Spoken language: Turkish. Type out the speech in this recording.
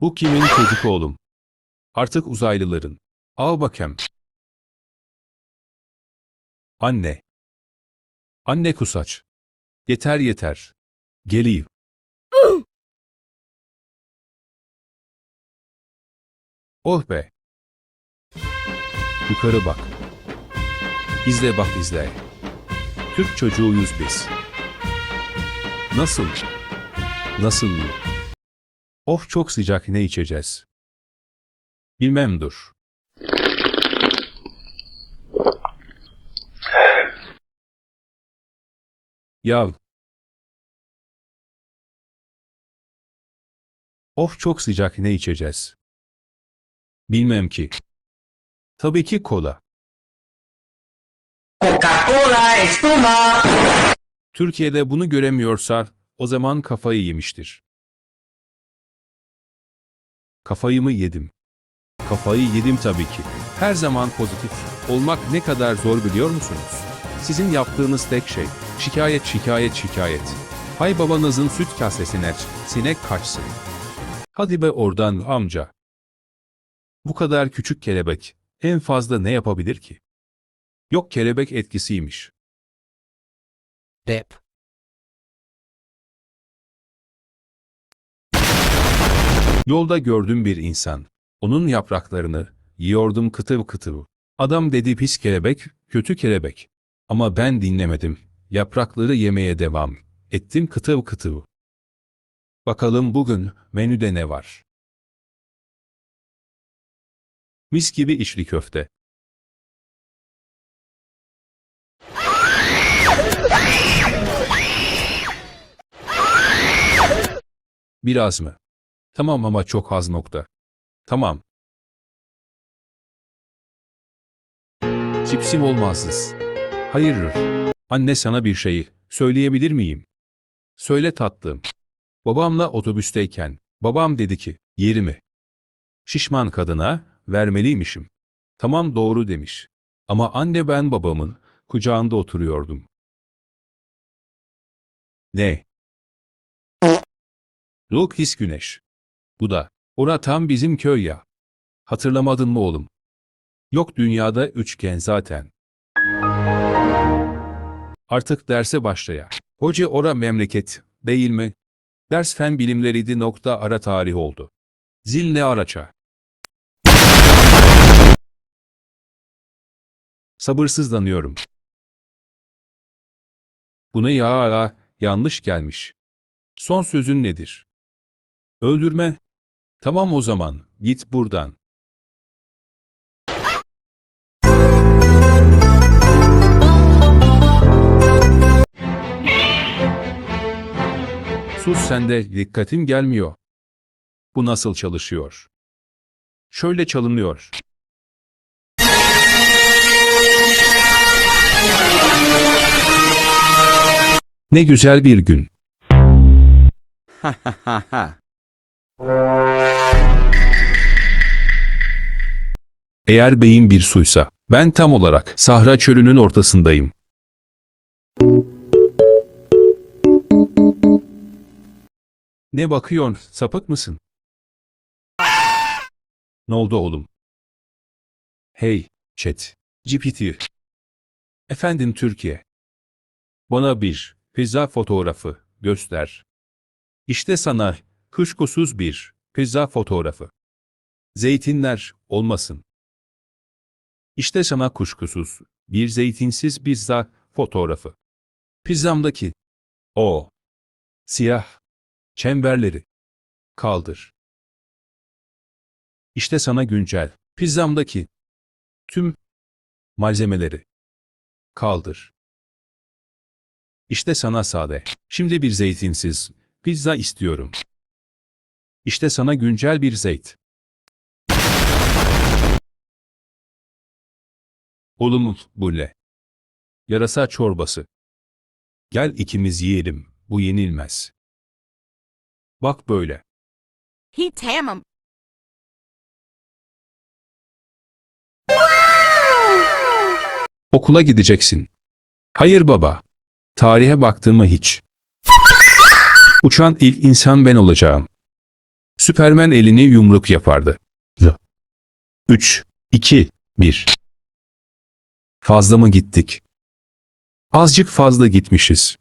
Bu kimin çocuk oğlum? Artık uzaylıların. Al bakem. Anne. Anne kusaç. Yeter yeter. Geleyim. Oh be. Yukarı bak. İzle bak izle. Türk çocuğuyuz biz. Nasıl? Nasıl? Oh çok sıcak ne içeceğiz? Bilmem dur. Yav. Oh çok sıcak ne içeceğiz? Bilmem ki. Tabii ki kola. Coca-Cola. Türkiye'de bunu göremiyorsa o zaman kafayı yemiştir. Kafayı mı yedim? Kafayı yedim tabii ki. Her zaman pozitif olmak ne kadar zor biliyor musunuz? Sizin yaptığınız tek şey şikayet şikayet şikayet. Hay babanızın süt kasesine sinek kaçsın. Hadi be oradan amca. Bu kadar küçük kelebek en fazla ne yapabilir ki? Yok kelebek etkisiymiş. Dep. Yolda gördüm bir insan. Onun yapraklarını yiyordum kıtır kıtır. Adam dedi pis kelebek, kötü kelebek. Ama ben dinlemedim. Yaprakları yemeye devam. Ettim kıtır kıtır. Bakalım bugün menüde ne var? Mis gibi içli köfte. Biraz mı? Tamam ama çok az nokta. Tamam. Cipsim olmazsız. Hayır. Anne sana bir şeyi söyleyebilir miyim? Söyle tatlım. Babamla otobüsteyken babam dedi ki yerimi şişman kadına vermeliymişim. Tamam doğru demiş. Ama anne ben babamın kucağında oturuyordum. Ne? His güneş. Bu da. Ora tam bizim köy ya. Hatırlamadın mı oğlum? Yok dünyada üçgen zaten. Artık derse başlaya. Hoca ora memleket, değil mi? Ders fen bilimleriydi nokta ara tarih oldu. Zil ne araça? Sabırsızlanıyorum. Buna ya ara yanlış gelmiş. Son sözün nedir? Öldürme. Tamam o zaman, git buradan. Sus sende, dikkatim gelmiyor. Bu nasıl çalışıyor? Şöyle çalınıyor. Ne güzel bir gün. Ha ha ha ha. Eğer beyin bir suysa, ben tam olarak Sahra çölünün ortasındayım. Ne bakıyorsun, sapık mısın? Ne oldu oğlum? Hey, chat, GPT. Efendim Türkiye. Bana bir pizza fotoğrafı göster. İşte sana kuşkusuz bir pizza fotoğrafı. Zeytinler olmasın. İşte sana kuşkusuz bir zeytinsiz pizza fotoğrafı. Pizzamdaki o siyah çemberleri kaldır. İşte sana güncel pizzamdaki tüm malzemeleri kaldır. İşte sana sade. Şimdi bir zeytinsiz pizza istiyorum. İşte sana güncel bir zeyt. Oğlum bulle. Yarasa çorbası. Gel ikimiz yiyelim. Bu yenilmez. Bak böyle. He tamam. Okula gideceksin. Hayır baba. Tarihe baktığımı hiç. Uçan ilk insan ben olacağım. Süpermen elini yumruk yapardı. 3, 2, 1. Fazla mı gittik? Azıcık fazla gitmişiz.